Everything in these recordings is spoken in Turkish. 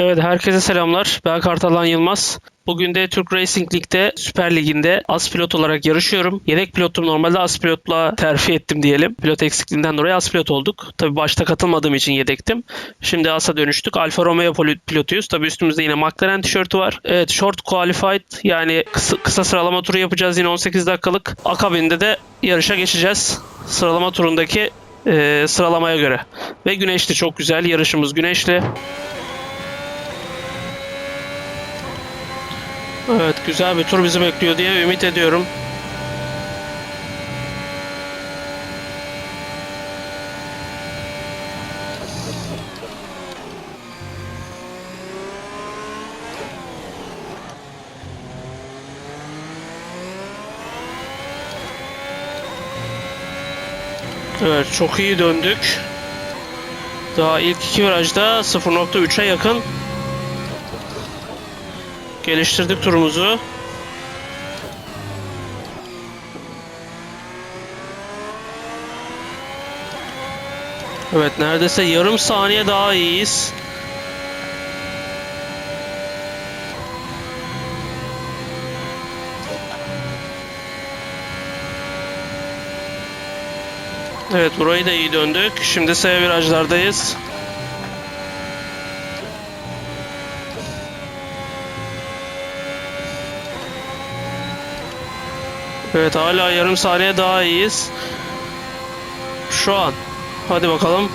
Evet herkese selamlar. Ben Kartalan Yılmaz. Bugün de Türk Racing League'de Süper Lig'inde as pilot olarak yarışıyorum. Yedek pilotum normalde as pilotla terfi ettim diyelim. Pilot eksikliğinden dolayı as pilot olduk. Tabii başta katılmadığım için yedektim. Şimdi as'a dönüştük. Alfa Romeo pilotuyuz. Tabii üstümüzde yine McLaren tişörtü var. Evet short qualified yani kısa, kısa sıralama turu yapacağız yine 18 dakikalık. Akabinde de yarışa geçeceğiz. Sıralama turundaki e, sıralamaya göre. Ve güneşli çok güzel. Yarışımız güneşli. Evet güzel bir tur bizi bekliyor diye ümit ediyorum. Evet çok iyi döndük. Daha ilk iki virajda 0.3'e yakın geliştirdik turumuzu. Evet neredeyse yarım saniye daha iyiyiz. Evet burayı da iyi döndük. Şimdi S virajlardayız. Evet hala yarım saniye daha iyiyiz. Şu an. Hadi bakalım.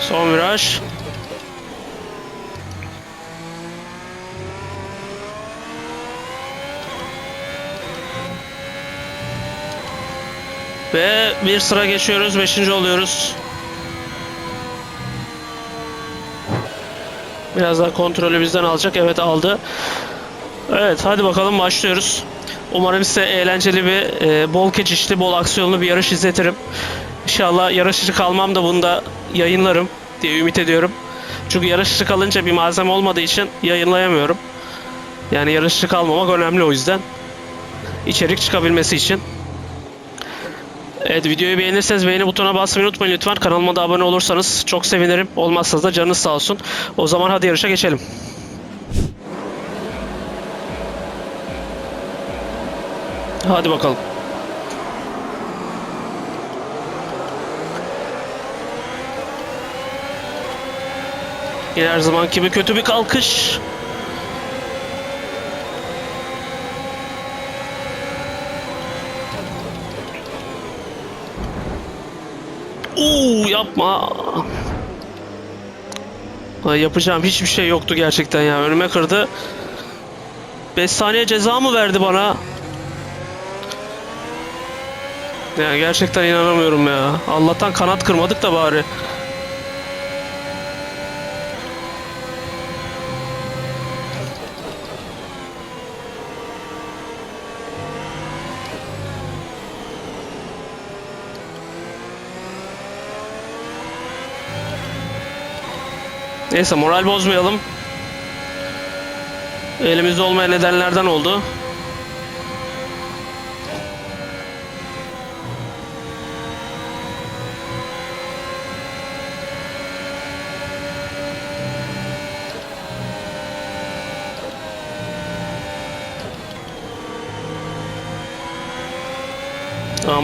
Son viraj. Ve bir sıra geçiyoruz. Beşinci oluyoruz. Biraz daha kontrolü bizden alacak. Evet aldı. Evet hadi bakalım başlıyoruz. Umarım size eğlenceli bir e, bol keçişli, bol aksiyonlu bir yarış izletirim. İnşallah yarışçı kalmam da bunu da yayınlarım diye ümit ediyorum. Çünkü yarışçı kalınca bir malzeme olmadığı için yayınlayamıyorum. Yani yarışçı kalmamak önemli o yüzden. İçerik çıkabilmesi için. Evet videoyu beğenirseniz beğeni butonuna basmayı unutmayın lütfen. Kanalıma da abone olursanız çok sevinirim. Olmazsanız da canınız sağ olsun. O zaman hadi yarışa geçelim. Hadi bakalım. Yine her zaman gibi kötü bir kalkış. Uuu yapma. Ay, yapacağım hiçbir şey yoktu gerçekten ya. Önüme kırdı. 5 saniye ceza mı verdi bana? Ya gerçekten inanamıyorum ya. Allah'tan kanat kırmadık da bari. Neyse moral bozmayalım. Elimizde olmayan nedenlerden oldu.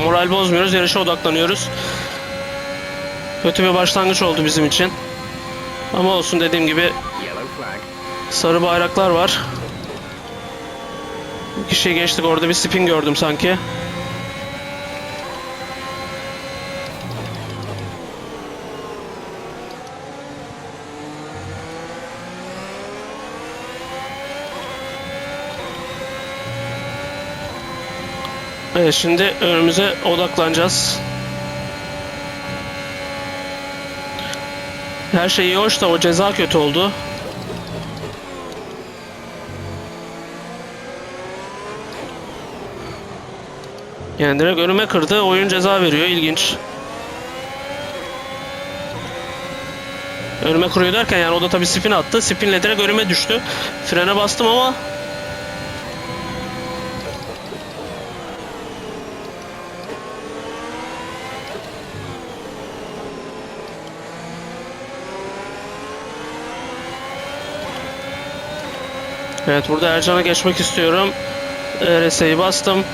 Moral bozmuyoruz. Yarışa odaklanıyoruz. Kötü bir başlangıç oldu bizim için. Ama olsun dediğim gibi sarı bayraklar var. Bir kişiyi geçtik orada bir spin gördüm sanki. Evet şimdi önümüze odaklanacağız. Her şey iyi hoş o ceza kötü oldu. Yani direkt önüme kırdı. Oyun ceza veriyor. İlginç. Önüme kırıyor derken yani o da tabii spin attı. Spinle direkt önüme düştü. Frene bastım ama Evet burada Ercan'a geçmek istiyorum. RS'yi bastım.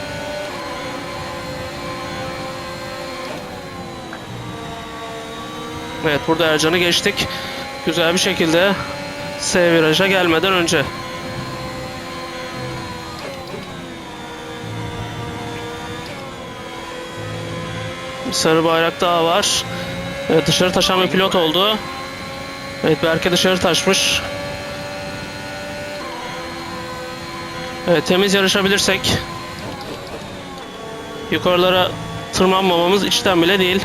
Evet burada Ercan'ı geçtik. Güzel bir şekilde S viraja gelmeden önce. Sarı bayrak daha var. Evet, dışarı taşan bir pilot oldu. Evet Berke dışarı taşmış. Evet temiz yarışabilirsek yukarılara tırmanmamamız içten bile değil.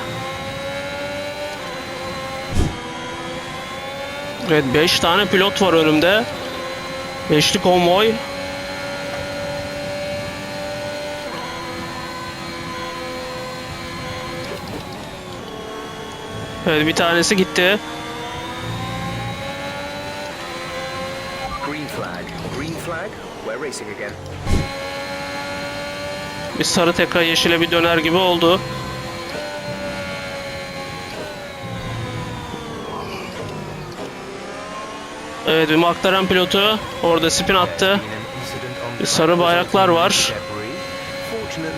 Evet 5 tane pilot var önümde. Beşli konvoy. Evet bir tanesi gitti. Green flag. We're racing again. Bir sarı tekrar yeşile bir döner gibi oldu. Evet bir McLaren pilotu orada spin attı. Bir sarı bayraklar var.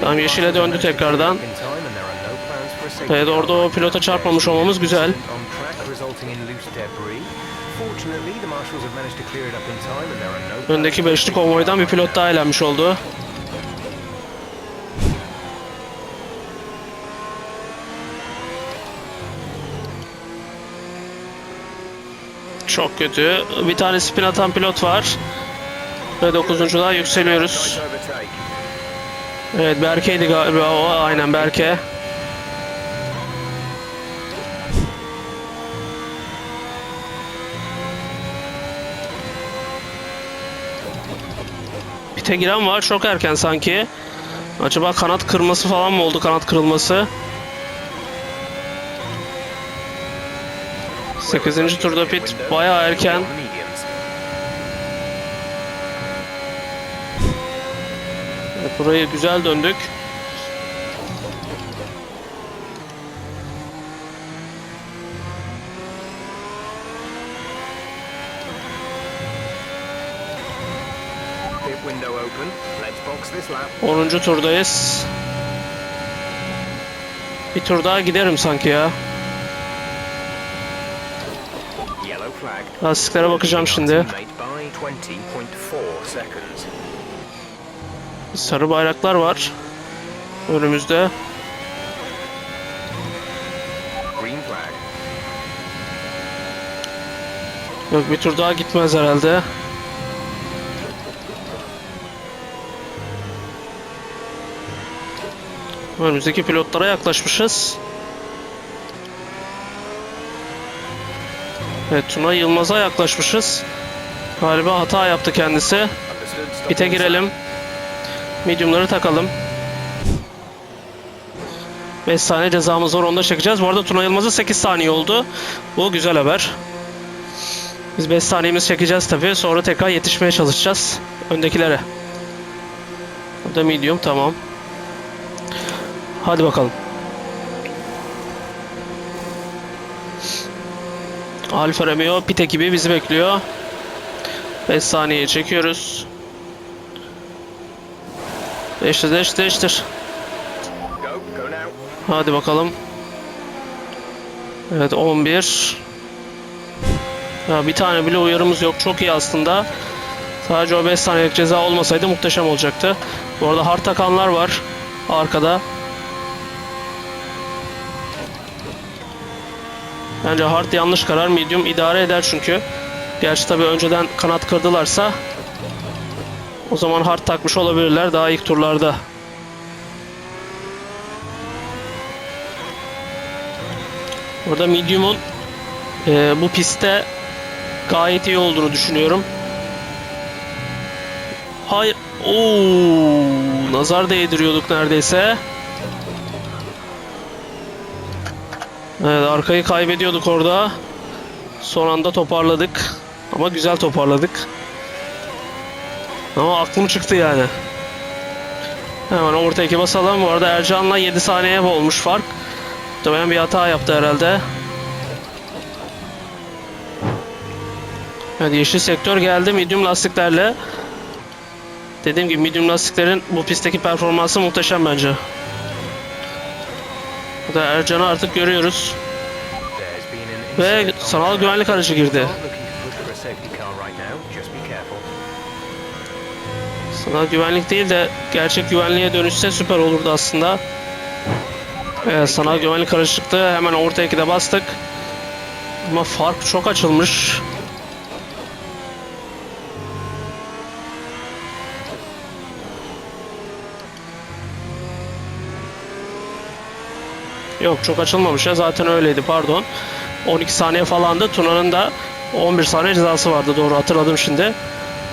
Tamam, yeşile döndü tekrardan. Evet orada o pilota çarpmamış olmamız güzel. Öndeki beşli konvoydan bir pilot daha eğlenmiş oldu. Çok kötü. Bir tane spin atan pilot var. Ve dokuzunculuğa yükseliyoruz. Evet Berke'ydi galiba o. Aynen Berke. Pite giren var. Çok erken sanki. Acaba kanat kırması falan mı oldu? Kanat kırılması. 8. turda pit bayağı erken. Evet, burayı güzel döndük. 10. turdayız. Bir tur daha giderim sanki ya. Lastiklere bakacağım şimdi. Teammate by 20.4 seconds. Sarı bayraklar var. Önümüzde. Yok bir tur daha gitmez herhalde. Önümüzdeki pilotlara yaklaşmışız. Evet Tuna Yılmaz'a yaklaşmışız. Galiba hata yaptı kendisi. The girelim. Medium'ları takalım. 5 saniye cezamız var onu da çekeceğiz. Bu arada Tuna Yılmaz'a 8 saniye oldu. Bu güzel haber. Biz 5 saniyemizi çekeceğiz tabii. Sonra tekrar yetişmeye çalışacağız. Öndekilere. Bu da medium tamam. Hadi bakalım. Alfa Romeo pit ekibi bizi bekliyor. 5 saniye çekiyoruz. Değiştir değiştir değiştir. Hadi bakalım. Evet 11. Ya bir tane bile uyarımız yok. Çok iyi aslında. Sadece o 5 saniyelik ceza olmasaydı muhteşem olacaktı. Bu arada hard takanlar var arkada. Bence hard yanlış karar. Medium idare eder çünkü. Gerçi tabii önceden kanat kırdılarsa o zaman hard takmış olabilirler daha ilk turlarda. Orada medium'un e, bu pistte gayet iyi olduğunu düşünüyorum. Hayır. Oo, nazar değdiriyorduk neredeyse. Evet, arkayı kaybediyorduk orada. Son anda toparladık. Ama güzel toparladık. Ama aklım çıktı yani. Hemen overtake'e basalım. Bu arada Ercan'la 7 saniye olmuş fark. Muhtemelen bir hata yaptı herhalde. Evet yeşil sektör geldi medium lastiklerle. Dediğim gibi medium lastiklerin bu pistteki performansı muhteşem bence. Burada Ercan'ı artık görüyoruz. Ve sanal güvenlik aracı girdi. Sanal güvenlik değil de gerçek güvenliğe dönüşse süper olurdu aslında. Evet, sanal güvenlik aracı çıktı. Hemen orta ikide bastık. Ama fark çok açılmış. Yok çok açılmamış ya zaten öyleydi pardon. 12 saniye falandı. Tuna'nın da 11 saniye cezası vardı doğru hatırladım şimdi.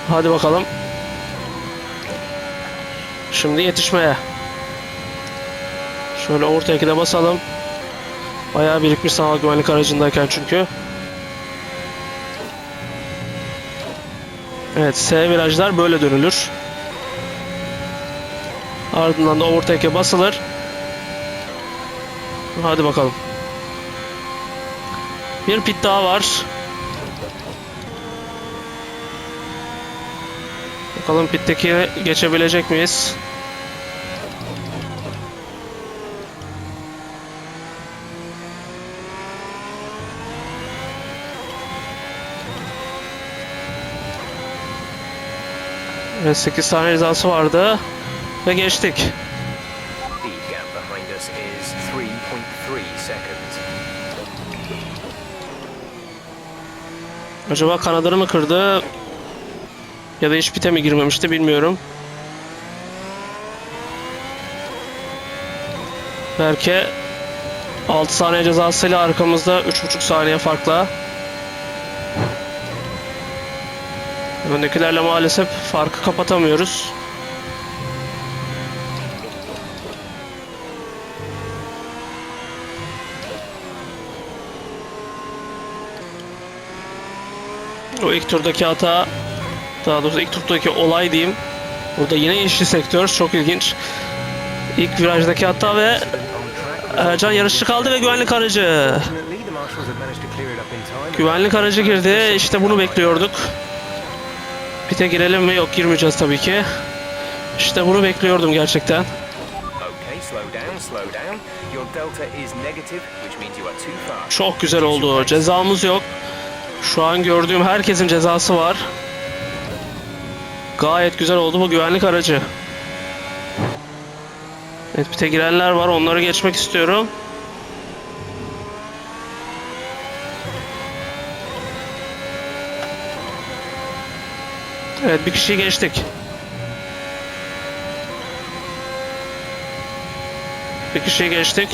Hadi bakalım. Şimdi yetişmeye. Şöyle orta ikide basalım. Bayağı birikmiş sanal güvenlik aracındayken çünkü. Evet S virajlar böyle dönülür. Ardından da overtake'e basılır. Hadi bakalım. Bir pit daha var. Bakalım pitteki geçebilecek miyiz? Evet 8 tane vardı ve geçtik. Acaba kanadını mı kırdı? Ya da hiç pite mi girmemişti bilmiyorum. Berke 6 saniye cezasıyla arkamızda 3.5 saniye farkla. Öndekilerle maalesef farkı kapatamıyoruz. O ilk turdaki hata, daha doğrusu ilk turdaki olay diyeyim. Burada yine yeşil sektör, çok ilginç. İlk virajdaki hata ve. Ercan yarışçı kaldı ve güvenlik aracı. Güvenlik aracı girdi. İşte bunu bekliyorduk. Pite girelim mi? Yok girmeyeceğiz tabii ki. İşte bunu bekliyordum gerçekten. Çok güzel oldu. Cezamız yok. Şu an gördüğüm herkesin cezası var. Gayet güzel oldu bu güvenlik aracı. Evet pite girenler var. Onları geçmek istiyorum. Evet bir kişiyi geçtik. Bir kişiyi geçtik.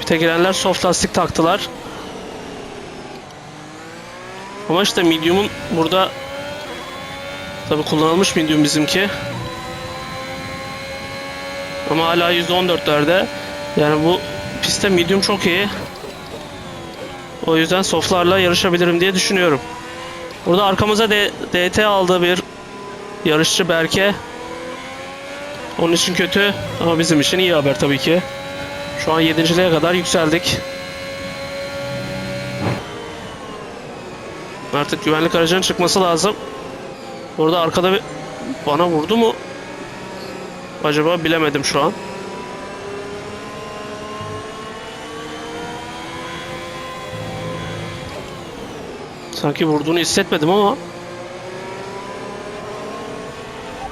Pite girenler soft lastik taktılar. Ama işte medium'un burada tabi kullanılmış medium bizimki. Ama hala %14'lerde. Yani bu pistte medium çok iyi. O yüzden softlarla yarışabilirim diye düşünüyorum. Burada arkamıza DT aldı bir yarışçı Berke. Onun için kötü ama bizim için iyi haber tabii ki. Şu an 7.liğe kadar yükseldik. Artık güvenlik aracının çıkması lazım. Burada arkada bir bana vurdu mu? Acaba bilemedim şu an. Sanki vurduğunu hissetmedim ama.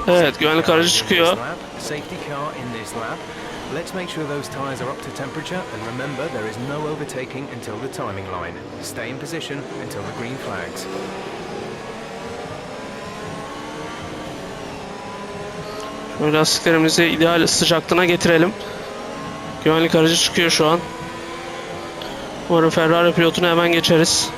Evet, güvenlik aracı çıkıyor. Let's make sure those tires are up to temperature and remember there is no overtaking until the timing line. Stay in position until the green flags. Şöyle lastiklerimizi ideal sıcaklığına getirelim. Güvenlik aracı çıkıyor şu an. Umarım Ferrari pilotunu hemen geçeriz.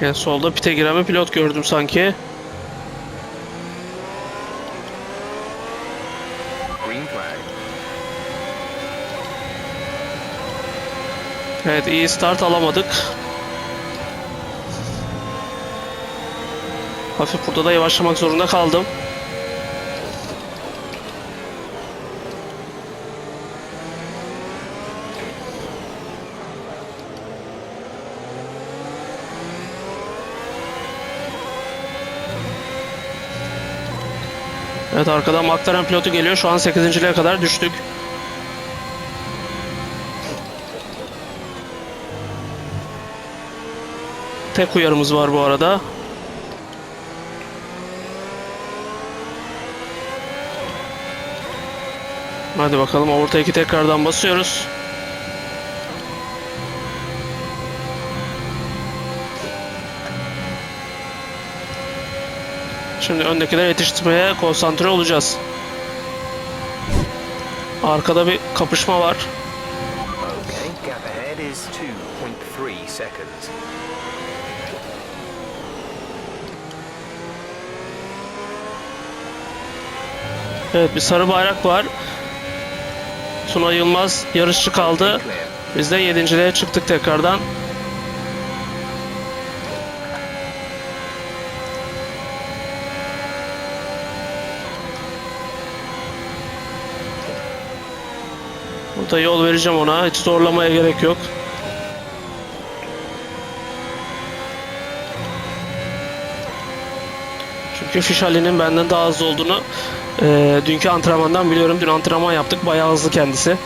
Yani solda pite giren bir pilot gördüm sanki. Evet iyi start alamadık. Hafif burada da yavaşlamak zorunda kaldım. Evet arkadan McLaren pilotu geliyor. Şu an 8.liğe kadar düştük. Tek uyarımız var bu arada. Hadi bakalım overtake'i tekrardan basıyoruz. Şimdi öndekileri yetiştirmeye konsantre olacağız. Arkada bir kapışma var. Okay, gap ahead is 2.3 seconds. Evet bir sarı bayrak var. Tuna Yılmaz yarışçı kaldı. Biz de yedinciliğe çıktık tekrardan. Burada yol vereceğim ona. Hiç zorlamaya gerek yok. Çünkü Fişali'nin benden daha hızlı olduğunu eee, dünkü antrenmandan biliyorum. Dün antrenman yaptık. Bayağı hızlı kendisi.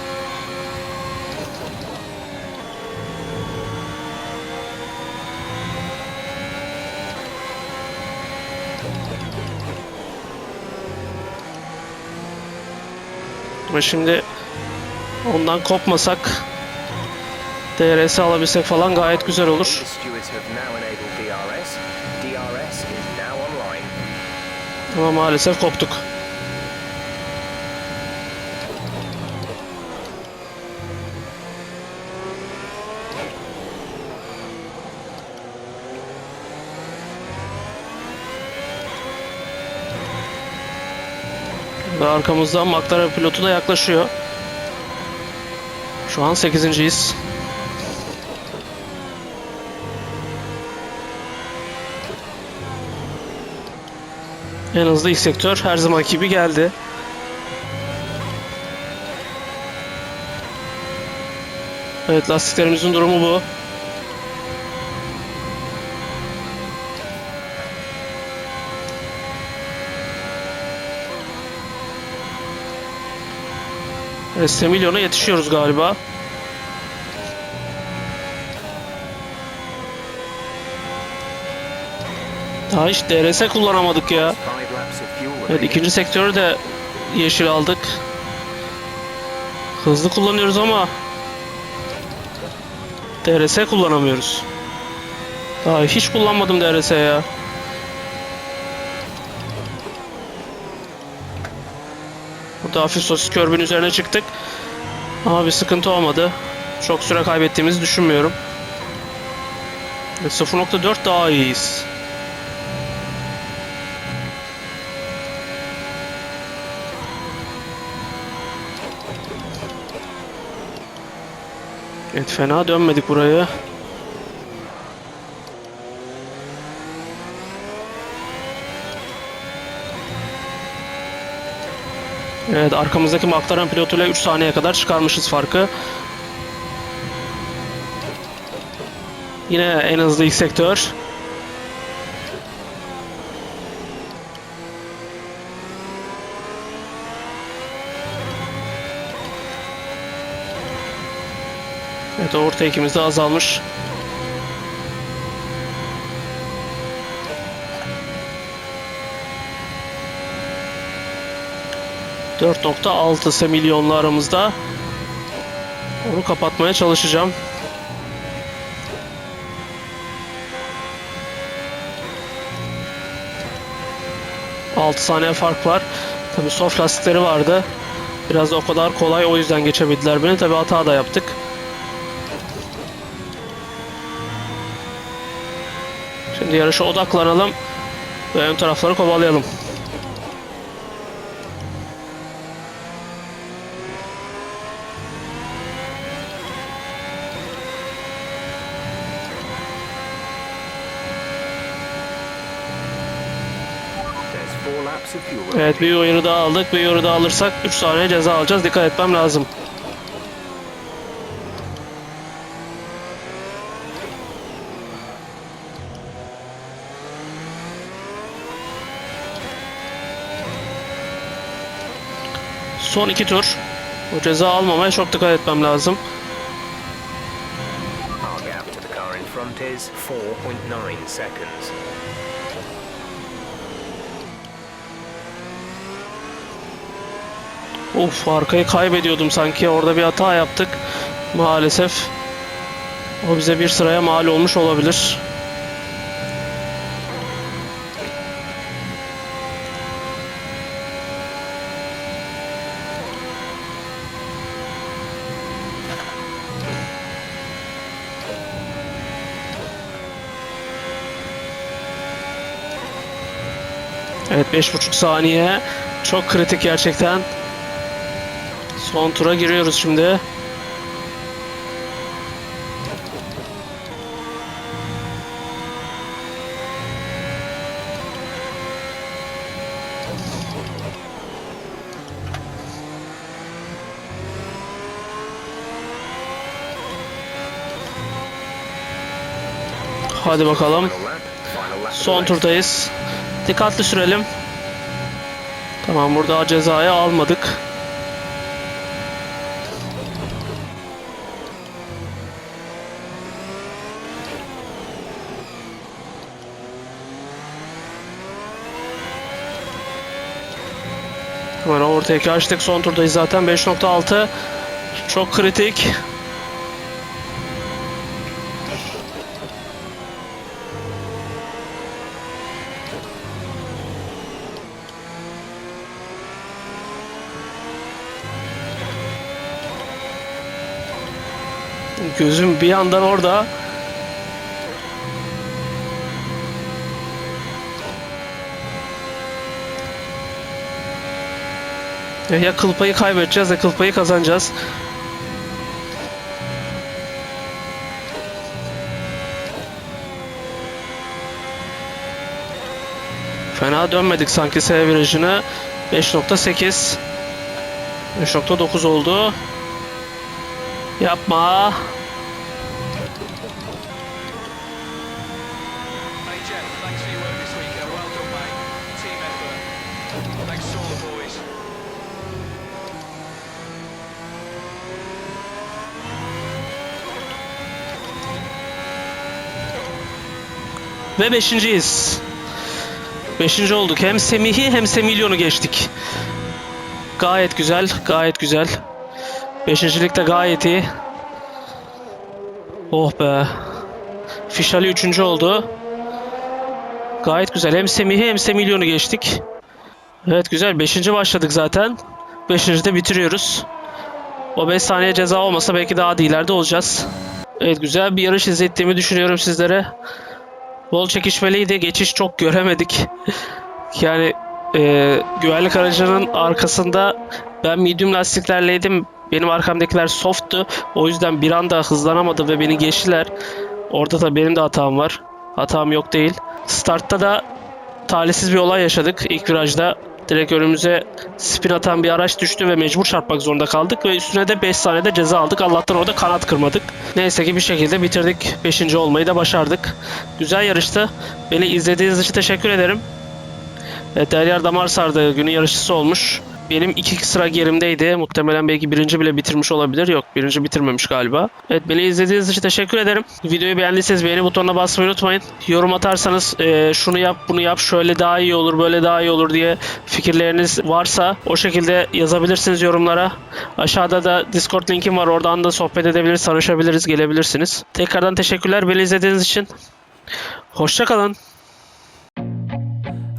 Ama şimdi ondan kopmasak DRS alabilsek falan gayet güzel olur. Ama maalesef koptuk. Ve arkamızdan McLaren pilotu da yaklaşıyor. Şu an 8.yiz. En hızlı ilk sektör her zamanki gibi geldi. Evet lastiklerimizin durumu bu. Evet, Semilyon'a yetişiyoruz galiba. Daha hiç DRS kullanamadık ya. Evet ikinci sektörü de yeşil aldık. Hızlı kullanıyoruz ama DRS kullanamıyoruz. Daha hiç kullanmadım DRS ya. Burada hafif sosis körbün üzerine çıktık. Ama bir sıkıntı olmadı. Çok süre kaybettiğimizi düşünmüyorum. Evet, 0.4 daha iyiyiz. Evet fena dönmedik buraya. Evet arkamızdaki McLaren pilotuyla 3 saniye kadar çıkarmışız farkı. Yine en hızlı ilk sektör. Evet overtake'imiz de azalmış. ...4.6 semilyonlu aramızda. Onu kapatmaya çalışacağım. ...6 saniye fark var. Tabii soft lastikleri vardı. Biraz da o kadar kolay o yüzden geçebildiler beni. Tabii hata da yaptık. Şimdi yarışa odaklanalım ve ön tarafları kovalayalım. Evet bir uyarı daha aldık. Bir uyarı daha alırsak 3 saniye ceza alacağız. Dikkat etmem lazım. Son iki tur. Bu ceza almamaya çok dikkat etmem lazım. Our gap to the car in front is 4.9 seconds. Of arkayı kaybediyordum sanki. Orada bir hata yaptık. Maalesef. O bize bir sıraya mal olmuş olabilir. Evet 5.5 saniye. Çok kritik gerçekten. Son tura giriyoruz şimdi. Hadi bakalım. Son turdayız. Dikkatli sürelim. Tamam burada cezayı almadık. Hemen overtake'i açtık. Son turdayız zaten. 5.6. Çok kritik. Gözüm bir yandan orada. Ya kıl payı kaybedeceğiz ya kıl payı kazanacağız. Fena dönmedik sanki S virajını. 5.8 5.9 oldu. Yapma. Ve beşinciyiz. Beşinci olduk. Hem Semih'i hem Semilyon'u geçtik. Gayet güzel, gayet güzel. Beşincilik de gayet iyi. Oh be. Fişali üçüncü oldu. Gayet güzel. Hem Semih'i hem Semilyon'u geçtik. Evet güzel. Beşinci başladık zaten. Beşinci de bitiriyoruz. O 5 saniye ceza olmasa belki daha da ileride olacağız. Evet güzel bir yarış izlettiğimi düşünüyorum sizlere. Bol çekişmeliydi. Geçiş çok göremedik. yani e, güvenlik aracının arkasında ben medium lastiklerleydim. Benim arkamdakiler softtu. O yüzden bir anda hızlanamadı ve beni geçtiler. Orada da benim de hatam var. Hatam yok değil. Startta da talihsiz bir olay yaşadık ilk virajda. Direkt önümüze spin atan bir araç düştü ve mecbur çarpmak zorunda kaldık ve üstüne de 5 saniyede ceza aldık. Allah'tan orada kanat kırmadık. Neyse ki bir şekilde bitirdik. 5. olmayı da başardık. Güzel yarıştı. Beni izlediğiniz için teşekkür ederim. Evet, Derya Damar sardı. Günün yarışçısı olmuş. Benim iki sıra gerimdeydi. Muhtemelen belki birinci bile bitirmiş olabilir. Yok birinci bitirmemiş galiba. Evet beni izlediğiniz için teşekkür ederim. Videoyu beğendiyseniz beğeni butonuna basmayı unutmayın. Yorum atarsanız e, şunu yap bunu yap şöyle daha iyi olur böyle daha iyi olur diye fikirleriniz varsa o şekilde yazabilirsiniz yorumlara. Aşağıda da Discord linkim var. Oradan da sohbet edebiliriz, tanışabiliriz, gelebilirsiniz. Tekrardan teşekkürler beni izlediğiniz için. Hoşçakalın.